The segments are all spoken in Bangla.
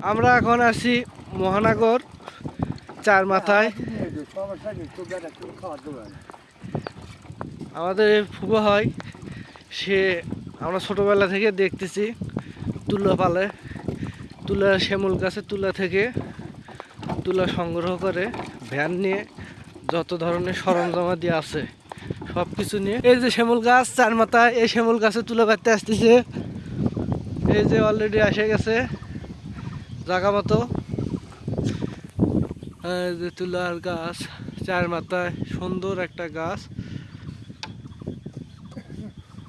আমরা এখন আছি মহানগর চার মাথায়। আমাদের এই হয়, সে আমরা ছোটোবেলা থেকে দেখতেছি তুলা পালে। তুলা শ্যামুল গাছে তুলা থেকে তুলা সংগ্রহ করে, ভ্যান নিয়ে যত ধরনের সরঞ্জামা দিয়ে আছে সব কিছু নিয়ে। এই যে শ্যামুল গাছ চার মাথায়, এই শ্যামুল গাছে তুলা কাটতে আসতেছে। এই যে অলরেডি এসে গেছে। জায়গা মতো যে তুলার গাছ চার মাথায় সুন্দর একটা গাছ।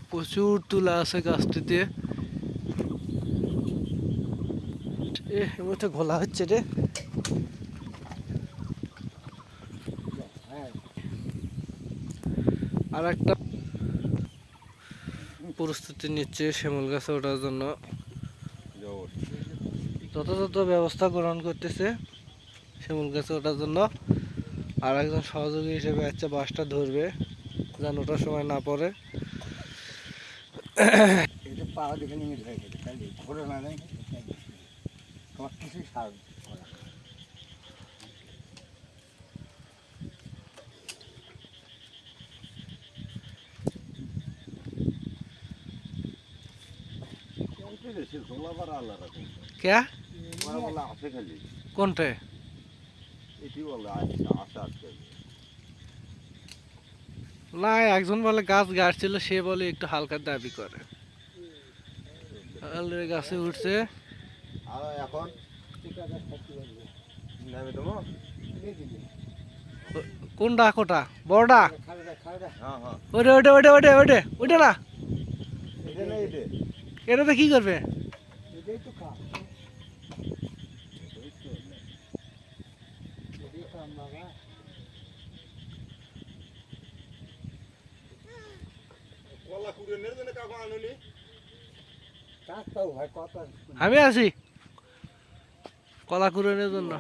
প্রচুর তুলা আছে গাছটিতে। মধ্যে ঘোলা হচ্ছে রে। আর একটা প্রস্তুতি নিচ্ছে শ্যামল গাছে ওঠার জন্য। যথাযথ ব্যবস্থা গ্রহণ করতেছে শিমুল গাছে ওঠার জন্য। আর একজন সহযোগী হিসেবে আচ্ছা বাসটা ধরবে যেন ওটার সময় না পড়ে। এটা গেছে কোনটে একজন বলে গাছ গাড়ছিল সে বলে একটু হালকা দাবি করে। গাছে উঠছে। এখন কোনটা? কোটা বড়টা? ওটে ওটে ওটে ওটে ওটে ওটে না? এটাতে কি করবে? আমি আছি। কলা কুড়ানোর জন্য।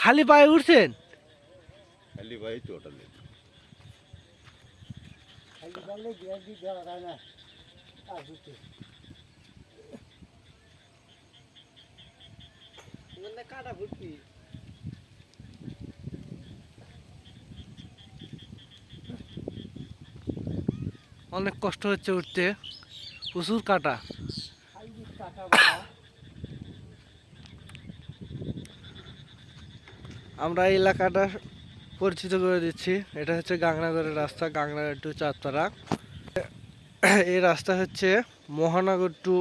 খালি পায়ে উঠছেন? খালি ভাই চোটা লেগে খালি বললে দিয়ে দিয়ে দেওয়া যায় না। কাটা ফুটকি অনেক কষ্ট হচ্ছে উঠতে। প্রচুর কাটা। আমরা এই এলাকাটা পরিচিত করে দিচ্ছি। এটা হচ্ছে গাংনাগরের রাস্তা, গাংনাগর টু চাঁদপাড়া। এই রাস্তা হচ্ছে মহানগর টু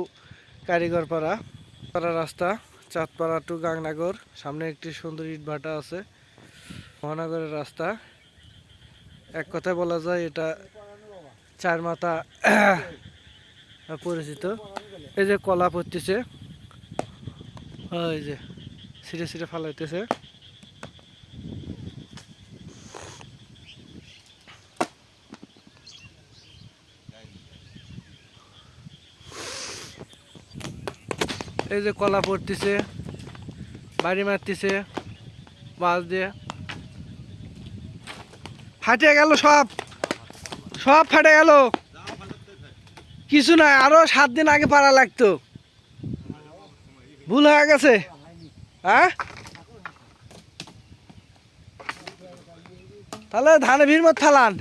কারিগরপাড়া। পাড়া রাস্তা, চাঁদপাড়া টু গাংনাগর। সামনে একটি সুন্দর ইট ভাটা আছে। মহানগরের রাস্তা। এক কথায় বলা যায় এটা চার মাথা পরিচিত। এই যে কলা পড়তেছে। ওই যে সিটে সিটে ফালাইতেছে। এই যে কলা পড়তেছে, বাড়ি মারতেছে বাস দিয়ে। ফাটে গেল সব। সব ফাটে গেল। কিছু নাই, আরও সাত দিন আগে পারা লাগতো। ভুল হয়ে গেছে। হ্যাঁ? তাহলে ধানে ভিড় মত থালান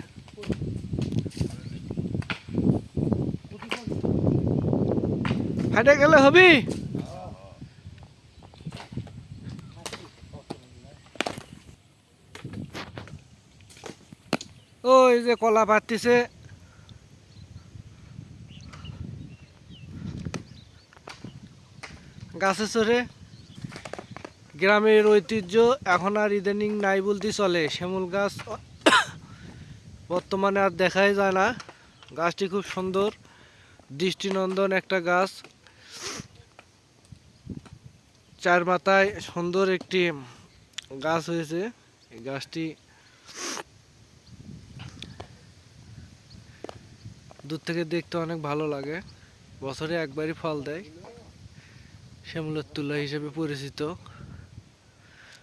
ফাটে গেলে হবি? ওই যে কলা পাতিছে গাছে চড়ে। গ্রামের ঐতিহ্য এখন আর ইদানিং নাই বলতে চলে। শিমুল গাছ বর্তমানে আর দেখাই যায় না। গাছটি খুব সুন্দর। দৃষ্টিনন্দন একটা গাছ। চার মাথায় সুন্দর একটি গাছ হয়েছে। এই গাছটি দূর থেকে দেখতে অনেক ভালো লাগে। বছরে একবারই ফল দেয়। শ্যামলের তুলা হিসেবে পরিচিত।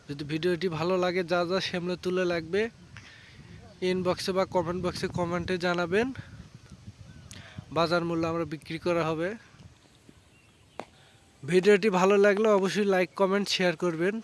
যদি ভিডিওটি ভালো লাগে, যা যা শ্যামলের তুলা লাগবে ইনবক্সে বা কমেন্ট বক্সে কমেন্টে জানাবেন। বাজার মূল্য আমরা বিক্রি করা হবে। ভিডিওটি ভালো লাগলে অবশ্যই লাইক কমেন্ট শেয়ার করবেন।